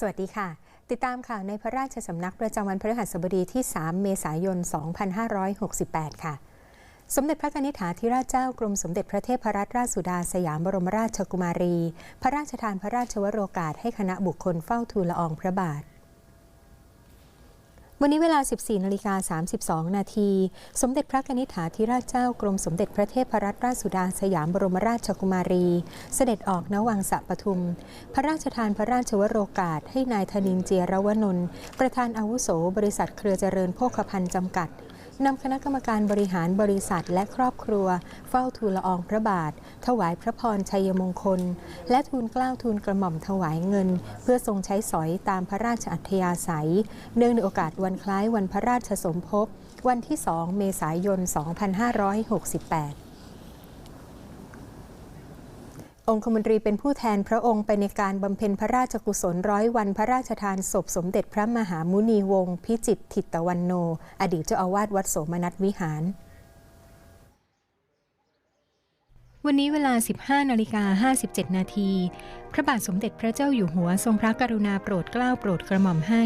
สวัสดีค่ะ ติดตามข่าวในพระราชสำนักประจำวันพฤหัสบดีที่ 3 เมษายน 2568 ค่ะ สมเด็จพระนิธิถาธิราชเจ้ากรมสมเด็จพระเทพรัตนราชสุดาสยามบรมราชกุมารี พระราชทานพระราชวโรกาสให้คณะบุคคลเฝ้าทูลละอองพระบาท วันนี้เวลา 14นาฬิกา32 นาที สมเด็จพระนิธิถาธิราชเจ้ากรมสมเด็จพระเทพรัตนราชสุดาสยามบรมราชกุมารี เสด็จออกณวังสะปทุม พระราชทานพระราชวโรกาส ให้นายธนินเจียรวนนท์ประธานอาวุโสบริษัทเครือเจริญโภคภัณฑ์จำกัด นำคณะกรรมการบริหารบริษัทและครอบครัว เฝ้าทูลละอองพระบาท ถวายพระพรชัยมงคล และทูลเกล้าทูลกระหม่อมถวายเงิน เพื่อทรงใช้สอยตามพระราชอัธยาศัย เนื่องในโอกาสวันคล้ายวันพระราชสมภพวันที่ 2 เมษายน 2568 องคมนตรีเป็นผู้แทนพระองค์ไปในการบำเพ็ญพระราชกุศลร้อยวันพระราชทานศพสมเด็จพระมหามุนีวงศ์พิจิตรทิตวันโน อดีตเจ้าอาวาสวัดโสมนัสวิหาร วันนี้เวลา 15นาฬิกา57 นาที พระบาทสมเด็จพระเจ้าอยู่หัวทรงพระกรุณาโปรดเกล้าโปรดกระหม่อมให้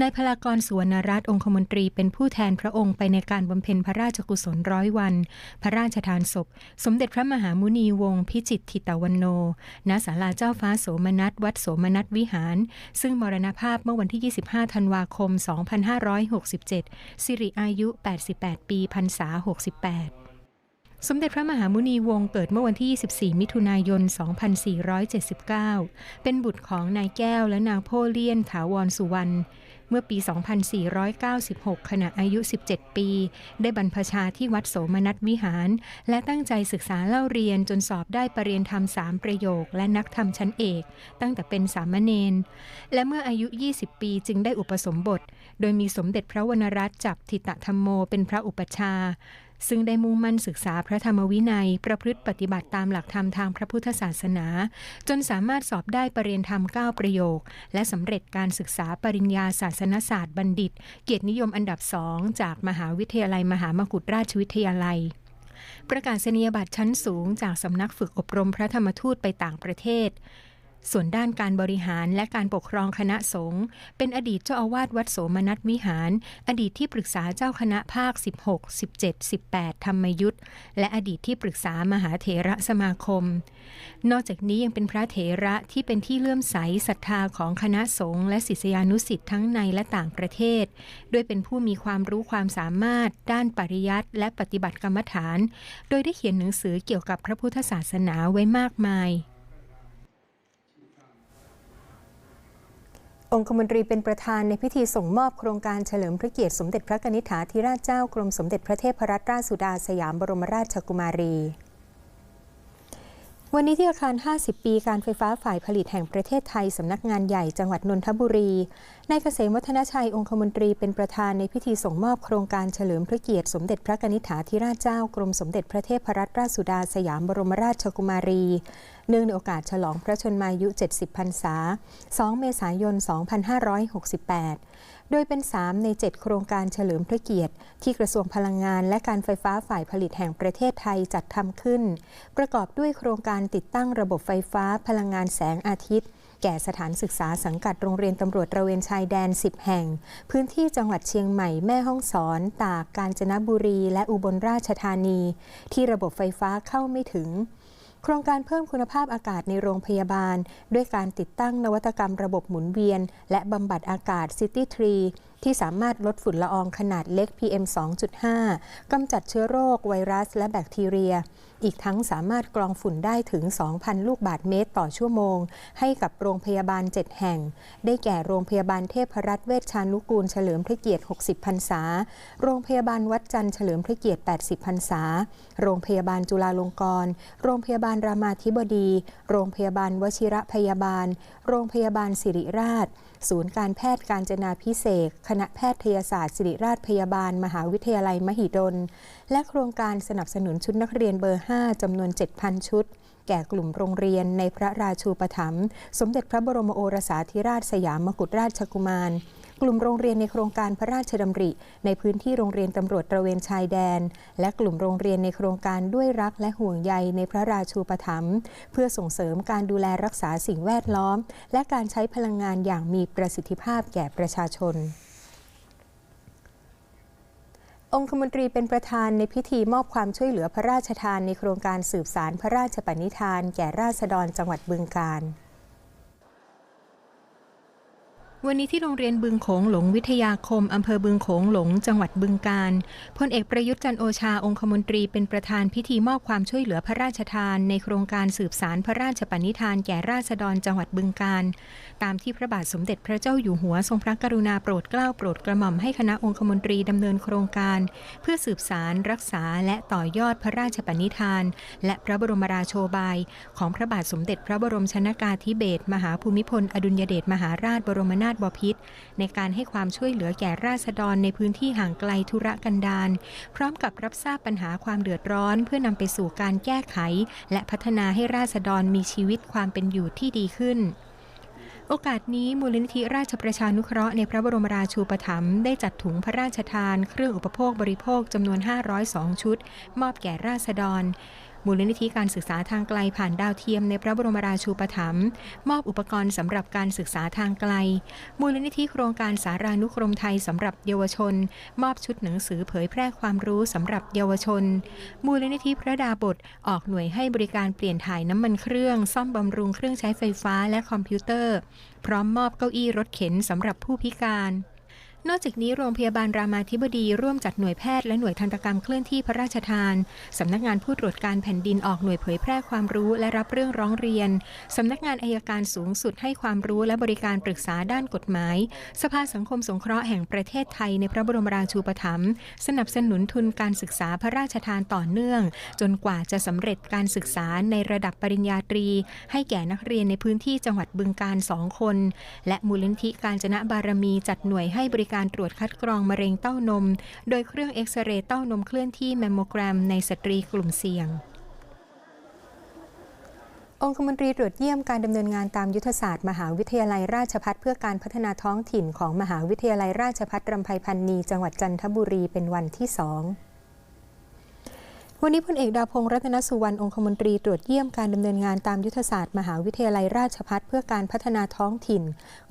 นายพลากรสุวรรณรัตน์องคมนตรีเป็นผู้แทนพระองค์ไปในการบำเพ็ญพระราชกุศลร้อยวัน พระราชทานศพ สมเด็จพระมหามุนีวงศ์พิจิตรทิตวันโน ณ ศาลาเจ้าฟ้าโสมนัสวัดโสมนัสวิหาร ซึ่งมรณภาพเมื่อวันที่ 25 ธันวาคม 2567 สิริอายุ 88 ปีพรรษา 68 สมเด็จพระมหามุนีวงศ์เกิดเมื่อวันที่ 24 มิถุนายน 2479 เป็นบุตรของนายแก้วและนางโพเลียนถาวรสุวรรณ เมื่อปี 2496 ขณะอายุ 17 ปี ได้บรรพชาที่วัดโสมนัสวิหาร และตั้งใจศึกษาเล่าเรียนจนสอบได้ปรริญญาธรรมสามประโยค และนักธรรมชั้นเอก ตั้งแต่เป็นสามเณร และเมื่ออายุ 20 ปีจึงได้อุปสมบท โดยมีสมเด็จพระวรรณรัตน์จับทิตธรรมโมเป็นพระอุปชา ซึ่งได้มุ่งมั่นศึกษาพระธรรมวินัย ประพฤติปฏิบัติตามหลักธรรมทางพระพุทธศาสนา จนสามารถสอบได้ปรริญญาธรรม 9 ประโยค และสำเร็จการศึกษาปริญญาศาสนศาสตร์บัณฑิต เกียรตินิยมอันดับสองจากมหาวิทยาลัยมหามกุฏราชวิทยาลัยประกาศนียบัตรชั้นสูงจากสำนักฝึกอบรมพระธรรมทูตไปต่างประเทศ ส่วนด้านการบริหารและการปกครองคณะสงฆ์เป็นอดีตเจ้าอาวาสวัดโสมนัสวิหาร อดีตที่ปรึกษาเจ้าคณะภาค 16 17 18 ธรรมยุทธและอดีตที่ปรึกษามหาเถระสมาคม นอกจากนี้ยังเป็นพระเถระที่เป็นที่เลื่อมใสศรัทธาของคณะสงฆ์และศิษยานุสิษย์ทั้งในและต่างประเทศ ด้วยเป็นผู้มีความรู้ความสามารถ ด้านปริยัติและปฏิบัติกรรมฐาน โดยได้เขียนหนังสือเกี่ยวกับพระพุทธศาสนาไว้มากมาย องคมนตรีเป็นประธานในพิธีส่งมอบโครงการเฉลิมพระเกียรติสมเด็จพระนิธิถาธิราชเจ้ากรมสมเด็จพระเทพรัตนราชสุดาสยามบรมราชกุมารี วันนี้ที่อาคาร 50 ปีการไฟฟ้าฝ่ายผลิตแห่งประเทศไทย สำนักงานใหญ่จังหวัดนนทบุรี นายเกษมวัฒนชัยองคมนตรีเป็นประธานในพิธีส่งมอบโครงการเฉลิมพระเกียรติ สมเด็จพระนิธิาธิราชเจ้ากรมสมเด็จพระเทพรัตนราชสุดาสยามบรมราชกุมารี เนื่องในโอกาสฉลองพระชนมายุ 70 พรรษา 2 เมษายน 2568 โดยเป็น 3 ใน 7 โครงการเฉลิมพระเกียรติ ที่กระทรวงพลังงานและการไฟฟ้าฝ่ายผลิตแห่งประเทศไทยจัดทำขึ้น ประกอบด้วยโครงการติดตั้งระบบไฟฟ้าพลังงานแสงอาทิตย์ แก่สถานศึกษาสังกัดโรงเรียนตำรวจตระเวนชายแดน 10 แห่ง พื้นที่จังหวัดเชียงใหม่แม่ฮ่องสอน ตาก กาญจนบุรี และอุบลราชธานี ที่ระบบไฟฟ้าเข้าไม่ถึง โครงการเพิ่มคุณภาพอากาศในโรงพยาบาล ด้วยการติดตั้งนวัตกรรมระบบหมุนเวียน และบำบัดอากาศ City Tree ที่สามารถลดฝุ่นละอองขนาดเล็ก PM 2.5 กำจัดเชื้อโรคไวรัสและแบคทีเรีย อีกทั้งสามารถกรองฝุ่นได้ถึง 2,000 ลูกบาศก์เมตรต่อชั่วโมง ให้กับโรงพยาบาล 7 แห่ง ได้แก่โรงพยาบาลเทพรัตน์เวชชานุกูลเฉลิมพระเกียรติ 60 พรรษา โรงพยาบาลวัดจันทร์เฉลิมพระเกียรติ 80 พรรษา โรงพยาบาลจุฬาลงกรณ์ โรงพยาบาลรามาธิบดี โรงพยาบาลวชิระพยาบาล โรงพยาบาลสิริราช ศูนย์การแพทย์การจนาพิเศษ คณะแพทยศาสตร์ศิริราชพยาบาล มหาวิทยาลัยมหิดล และโครงการสนับสนุนชุดนักเรียนเบอร์ 5จำนวน 7,000 ชุด แก่กลุ่มโรงเรียนในพระราชูปถัมภ์สมเด็จพระบรมโอรสาธิราชสยามกุฎราชกุมาร กลุ่มโรงเรียนในโครงการพระราชดำริ ในพื้นที่โรงเรียนตำรวจตระเวนชายแดน และกลุ่มโรงเรียนในโครงการด้วยรักและห่วงใยในพระราชูปถัมภ์เพื่อส่งเสริมการดูแลรักษาสิ่งแวดล้อม และการใช้พลังงานอย่างมีประสิทธิภาพแก่ประชาชนองคมนตรีเป็นประธานในพิธีมอบความช่วยเหลือพระราชทานในโครงการสืบสารพระราชปณิธาน แก่ราษฎรจังหวัดบึงกาฬ วันนี้ที่โรงเรียนบึงโขงหลงวิทยาคม อำเภอบึงโขงหลง จังหวัดบึงกาฬพลเอกประยุทธ์จันโอชาองคมนตรีเป็นประธานพิธีมอบความช่วยเหลือพระราชทาน ในโครงการสืบสารพระราชปณิธานแก่ราษฎรจังหวัดบึงกาฬตามที่พระบาทสมเด็จพระเจ้าอยู่หัวทรงพระกรุณาโปรดเกล้าโปรดกระหม่อมให้คณะองคมนตรีดำเนินโครงการ เพื่อสืบสารรักษาและต่อยอดพระราชปณิธาน และพระบรมราโชบาย ของพระบาทสมเด็จพระบรมชนากาธิเบศรมหาภูมิพล อดุลยเดชมหาราชบรมนาถบพิตรในการให้ความช่วยเหลือแก่ราษฎรในพื้นที่ห่างไกลธุรกันดารพร้อมกับรับทราบปัญหาความเดือดร้อน เพื่อนำไปสู่การแก้ไข และพัฒนาให้ราษฎรมีชีวิตความเป็นอยู่ที่ดีขึ้นโอกาสนี้มูลนิธิราชประชานุเคราะห์ในพระบรมราชูปถัมภ์ได้จัดถุงพระราชทาน เครื่องอุปโภคบริโภคจำนวน 502 ชุด มอบแก่ราษฎร มูลนิธิการศึกษาทางไกลผ่านดาวเทียมในพระบรมราชูปถัมภ์มอบอุปกรณ์สำหรับการศึกษาทางไกล มูลนิธิโครงการสารานุกรมไทยสำหรับเยาวชน มอบชุดหนังสือเผยแพร่ความรู้สำหรับเยาวชน มูลนิธิพระดาบทออกหน่วยให้บริการเปลี่ยนถ่ายน้ำมันเครื่อง ซ่อมบำรุงเครื่องใช้ไฟฟ้าและคอมพิวเตอร์ พร้อมมอบเก้าอี้รถเข็นสำหรับผู้พิการ นอกจากนี้โรงพยาบาลรามาธิบดีร่วมจัดหน่วยแพทย์และหน่วยทันตกรรมเคลื่อนที่พระราชทาน สำนักงานผู้ตรวจการแผ่นดินออกหน่วยเผยแพร่ความรู้และรับเรื่องร้องเรียน สำนักงานอายการสูงสุดให้ความรู้และบริการปรึกษาด้านกฎหมาย สภาสังคมสงเคราะห์แห่งประเทศไทยในพระบรมราชูปถัมภ์สนับสนุนทุนการศึกษาพระราชทานต่อเนื่อง จนกว่าจะสำเร็จการศึกษาในระดับปริญญาตรี ให้แก่นักเรียนในพื้นที่จังหวัดบึงกาฬสองคน และมูลนิธิการจนะบารมีจัดหน่วยให้บริการการตรวจคัดกรองมะเร็งเต้านม โดยเครื่องเอ็กซเรย์เต้านมเคลื่อนที่แมมโมแกรมในสตรีกลุ่มเสี่ยงองคมนตรีตรวจเยี่ยมการดำเนินงานตามยุทธศาสตร์ มหาวิทยาลัยราชพัฒเพื่อการพัฒนาท้องถิ่นของมหาวิทยาลัยราชพัฒรำไพพันนีจังหวัดจันทบุรีเป็นวันที่สอง วันนี้พลเอกดาพงษ์รัตนสุวรรณองคมนตรีตรวจเยี่ยมการดำเนินงานตามยุทธศาสตร์มหาวิทยาลัยราชพัฒเพื่อการพัฒนาท้องถิ่น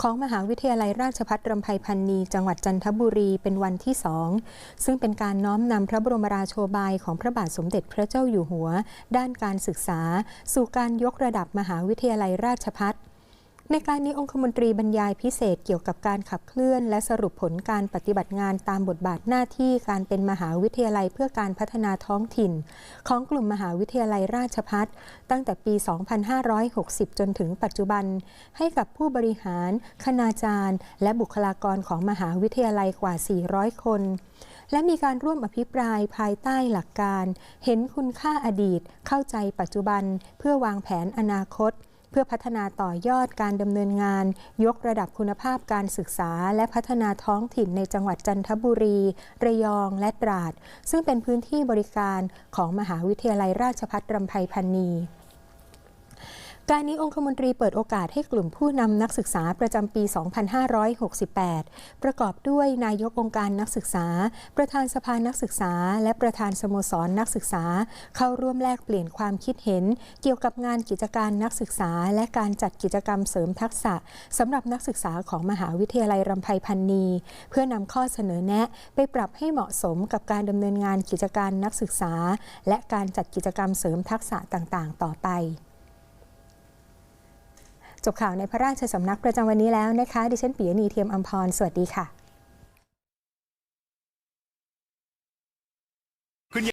ของมหาวิทยาลัยราชพัฒรำไพพันนีจังหวัดจันทบุรีเป็นวันที่สองซึ่งเป็นการน้อมนำพระบรมราโชบายของพระบาทสมเด็จพระเจ้าอยู่หัว ด้านการศึกษา สู่การยกระดับมหาวิทยาลัยราชพัฒ ในการนี้องคมนตรีบรรยายพิเศษเกี่ยวกับการขับเคลื่อน และสรุปผลการปฏิบัติงานตามบทบาทหน้าที่การเป็นมหาวิทยาลัยเพื่อการพัฒนาท้องถิ่น ของกลุ่มมหาวิทยาลัยราชพัฒตั้งแต่ปี 2560 จนถึงปัจจุบัน ให้กับผู้บริหาร คณาจารย์ และบุคลากรของมหาวิทยาลัยกว่า 400 คนและมีการร่วมอภิปรายภายใต้หลักการ เห็นคุณค่าอดีต เข้าใจปัจจุบัน เพื่อวางแผนอนาคต พื่อพัฒนาต่อยอดการดำเนินงาน ยกระดับคุณภาพการศึกษา และพัฒนาท้องถิ่นในจังหวัดจันทบุรี ระยองและตราด ซึ่งเป็นพื้นที่บริการของมหาวิทยาลัยราชภัฏรำไพพันนี การนี้องคมนตรีเปิดโอกาสให้กลุ่มผู้นำนักศึกษาประจำปี 2568 ประกอบด้วยนายกองค์การนักศึกษา ประธานสภานักศึกษา และประธานสโมสรนักศึกษา เข้าร่วมแลกเปลี่ยนความคิดเห็น เกี่ยวกับงานกิจการนักศึกษา และการจัดกิจกรรมเสริมทักษะสำหรับนักศึกษาของมหาวิทยาลัยรำไพพันนี เพื่อนำข้อเสนอแนะ ไปปรับให้เหมาะสมกับการดำเนินงานกิจการนักศึกษา และการจัดกิจกรรมเสริมทักษะต่าง ๆ ต่อไป จบข่าวในพระราชสำนักประจำวันนี้แล้วนะคะ ดิฉันปียนีเทียมอัมพร สวัสดีค่ะ